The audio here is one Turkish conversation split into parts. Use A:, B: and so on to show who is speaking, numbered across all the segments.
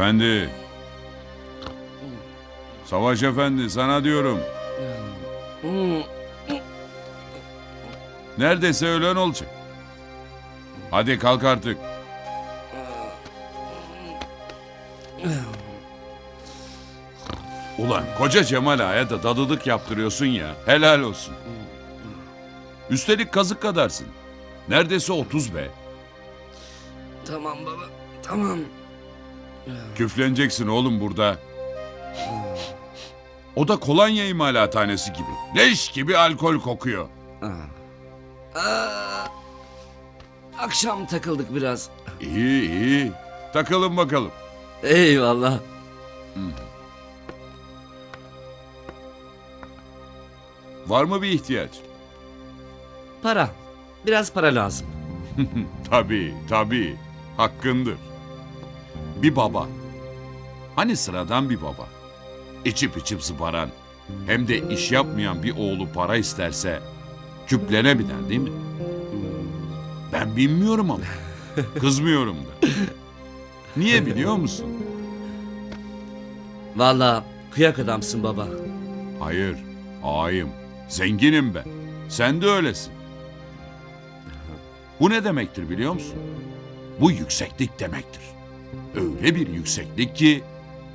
A: Efendi. Savaş efendi sana diyorum. Neredeyse öğlen olacak. Hadi kalk artık. Ulan koca Cemal Ağa'ya da dadılık yaptırıyorsun ya. Helal olsun. Üstelik kazık kadarsın. Neredeyse 30 be.
B: Tamam baba. Tamam.
A: Küfleneceksin oğlum burada. O da kolonya imalathanesi gibi. Leş gibi alkol kokuyor.
B: Aa, akşam takıldık biraz.
A: İyi iyi. Takalım bakalım.
B: Eyvallah.
A: Var mı bir ihtiyaç?
B: Para. Biraz para lazım.
A: Tabii tabii. Hakkındır. Bir baba. Hani sıradan bir baba. İçip içip zıbaran. Hem de iş yapmayan bir oğlu para isterse küplene biner değil mi? Ben bilmiyorum ama. Kızmıyorum da. Niye biliyor musun?
B: Vallahi kıyak adamsın baba.
A: Hayır, ağayım. Zenginim ben. Sen de öylesin. Bu ne demektir biliyor musun? Bu yükseklik demektir. Öyle bir yükseklik ki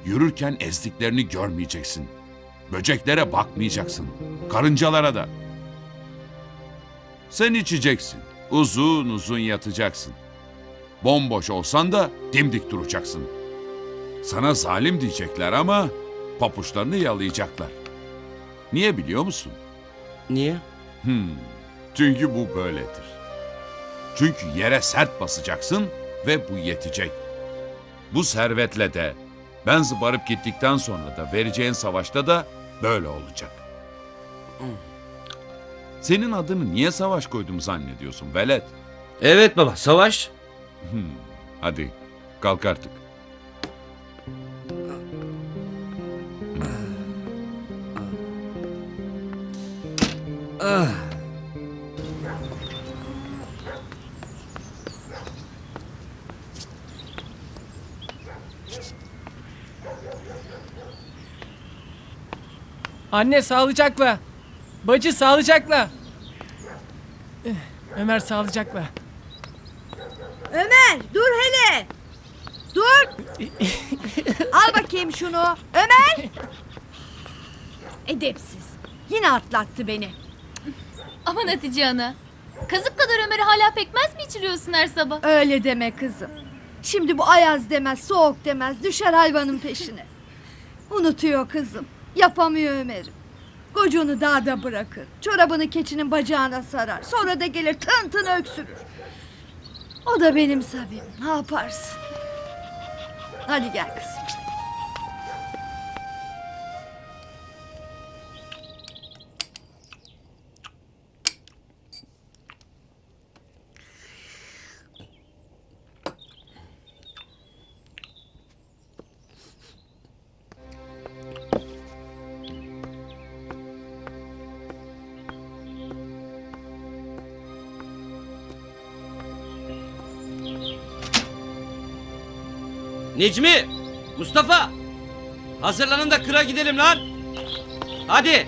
A: yürürken ezdiklerini görmeyeceksin. Böceklere bakmayacaksın. Karıncalara da. Sen içeceksin. Uzun uzun yatacaksın. Bomboş olsan da dimdik duracaksın. Sana zalim diyecekler ama papuçlarını yalayacaklar. Niye biliyor musun?
B: Niye?
A: Hmm, çünkü bu böyledir. Çünkü yere sert basacaksın ve bu yetecek. Bu servetle de ben zıbarıp gittikten sonra da vereceğin savaşta da böyle olacak. Senin adını niye savaş koydum zannediyorsun velet?
B: Evet baba savaş.
A: Hadi kalk artık.
C: Anne sağlıcakla. Bacı sağlıcakla. Eh, Ömer sağlıcakla.
D: Ömer dur hele. Dur. Al bakayım şunu. Ömer. Edepsiz. Yine atlattı beni.
E: Aman Hatice ana. Kazık kadar Ömer'e hala pekmez mi içiriyorsun her sabah?
D: Öyle deme kızım. Şimdi bu ayaz demez, soğuk demez, düşer hayvanın peşine. Unutuyor kızım. Yapamıyor Ömer'im. Kocuğunu dağda bırakır. Çorabını keçinin bacağına sarar. Sonra da gelir tın tın öksürür. O da benim Sabim. Ne yaparsın? Hadi gel kızım.
B: Necmi! Mustafa! Hazırlanın da kıra gidelim lan. Hadi.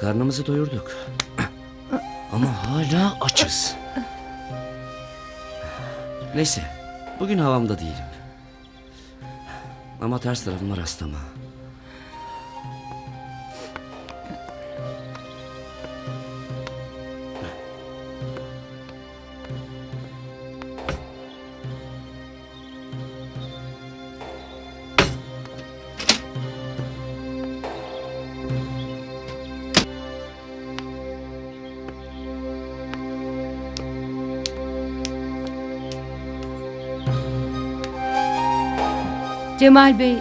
B: Karnımızı doyurduk. Ama hala açız. Neyse, bugün havamda değilim. Ama ters tarafıma rastlama.
F: Cemal Bey,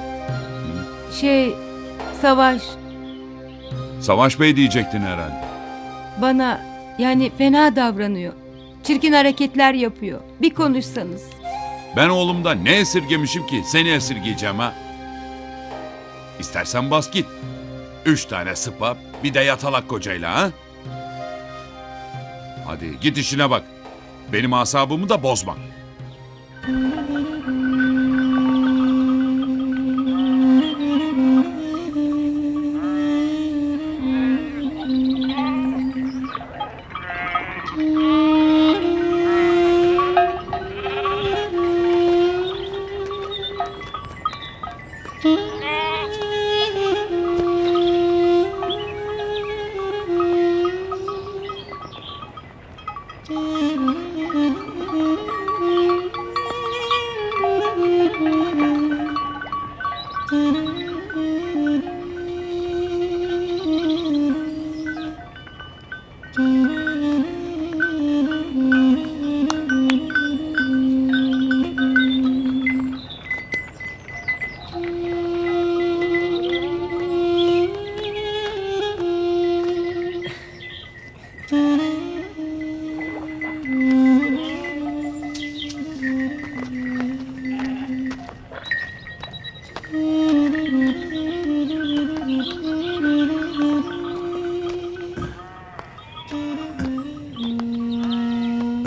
F: şey, Savaş
A: Savaş Bey diyecektin herhalde.
F: bana yani fena davranıyor. Çirkin hareketler yapıyor. Bir konuşsanız.
A: Ben oğlumdan ne esirgemişim ki seni esirgeyeceğim ha? İstersen bas git. Üç tane sıpa bir de yatalak kocayla ha? Hadi git işine bak. Benim asabımı da bozma.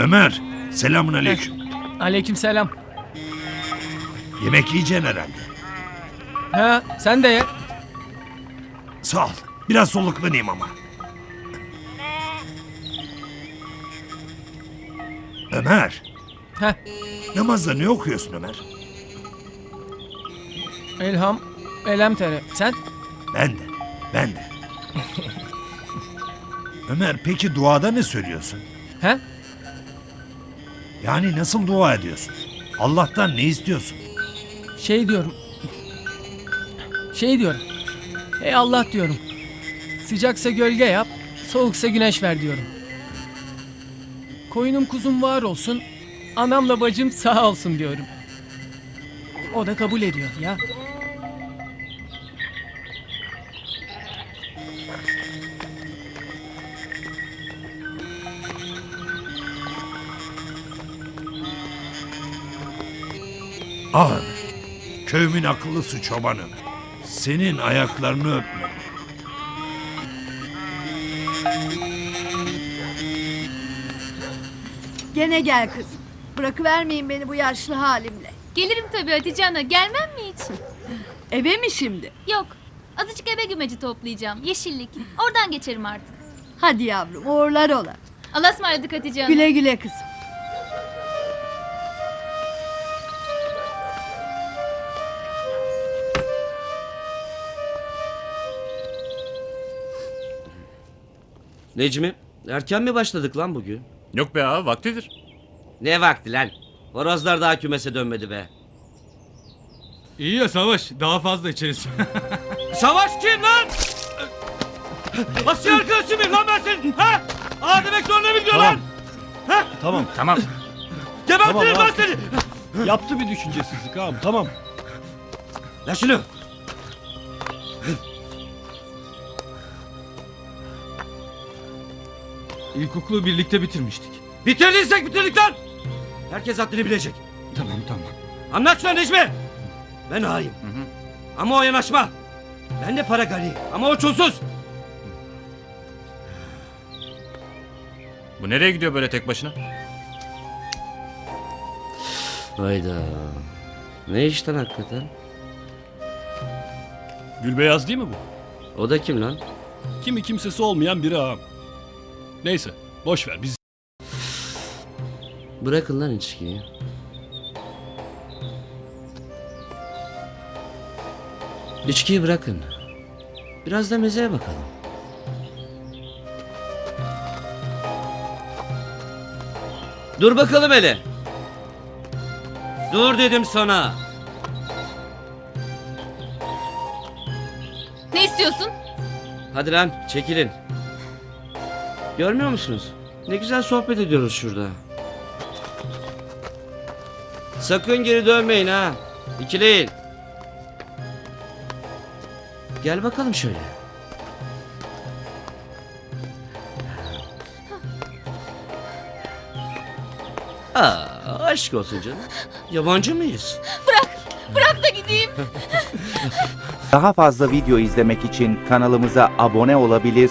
G: Ömer, selamun aleyküm.
C: Aleykümselam.
G: Yemek yiyeceksin herhalde.
C: Ha sen de ye.
G: Sağ ol. Biraz soluklanayım ama. Ömer,
C: Ha
G: namazda ne okuyorsun Ömer?
C: elham elem tere. Sen?
G: Ben de, ben de. Ömer, peki duada ne söylüyorsun?
C: Ha?
G: Yani nasıl dua ediyorsun? Allah'tan ne istiyorsun?
C: Şey diyorum. Şey diyorum. Ey Allah diyorum. Sıcaksa gölge yap, soğuksa güneş ver diyorum. Koyunum kuzum var olsun, anamla bacım sağ olsun diyorum. O da kabul ediyor ya.
G: Ah Ömer, köyümün akıllısı çoban Ömer. Senin ayaklarını öpmeli.
D: Gene gel kızım. Bırakıvermeyin beni bu yaşlı halimle.
E: Gelirim tabii Hatice Ana. Gelmem mi hiç?
D: Eve mi şimdi?
E: Yok. Azıcık eve gümeci toplayacağım. Yeşillik. Oradan geçerim artık.
D: Hadi yavrum uğurlar ola.
E: Allah'a ısmarladık Hatice Ana.
D: Güle güle kızım.
B: Necmi erken mi başladık lan bugün?
H: Yok be ağa vaktidir.
B: Ne vakti lan? Horozlar daha kümese dönmedi be.
I: İyi ya Savaş. Daha fazla içeriz.
H: Savaş kim lan? Asya arkadaşı mıyım lan ben senin? Ha? Ağa demek zorunda mı gidiyor lan?
I: tamam. Tamam.
H: Gebertirim
I: Tamam,
H: lan seni.
I: Yaptı bir düşüncesizlik ağam. Tamam.
B: Ver şunu.
I: İlkokulu birlikte bitirmiştik.
H: Bitirdiysek bitirdik lan.
B: Herkes haddini bilecek.
I: Tamam tamam.
B: Anlat şunu Necmi. Ben ağayım. Ama o yanaşma. Ben de para gani. Ama o çulsuz.
H: Bu nereye gidiyor böyle tek başına?
B: Hayda. Ne işten hakikaten?
I: Gülbeyaz değil mi bu?
B: O da kim lan?
I: Kimi kimsesi olmayan biri ağam. Neyse. Boş ver. Biz
B: Bırakın lan içkiyi. İçkiyi bırakın. Biraz da mezeye bakalım. Dur bakalım hele. Dur dedim sana.
E: Ne istiyorsun?
B: Hadi lan çekilin. Görmüyor musunuz? Ne güzel sohbet ediyoruz şurada. Sakın geri dönmeyin ha. İkileyin. Gel bakalım şöyle. Aa, aşk olsun canım. Yabancı mıyız?
E: Bırak. Bırak da gideyim.
J: Daha fazla video izlemek için kanalımıza abone olabilir,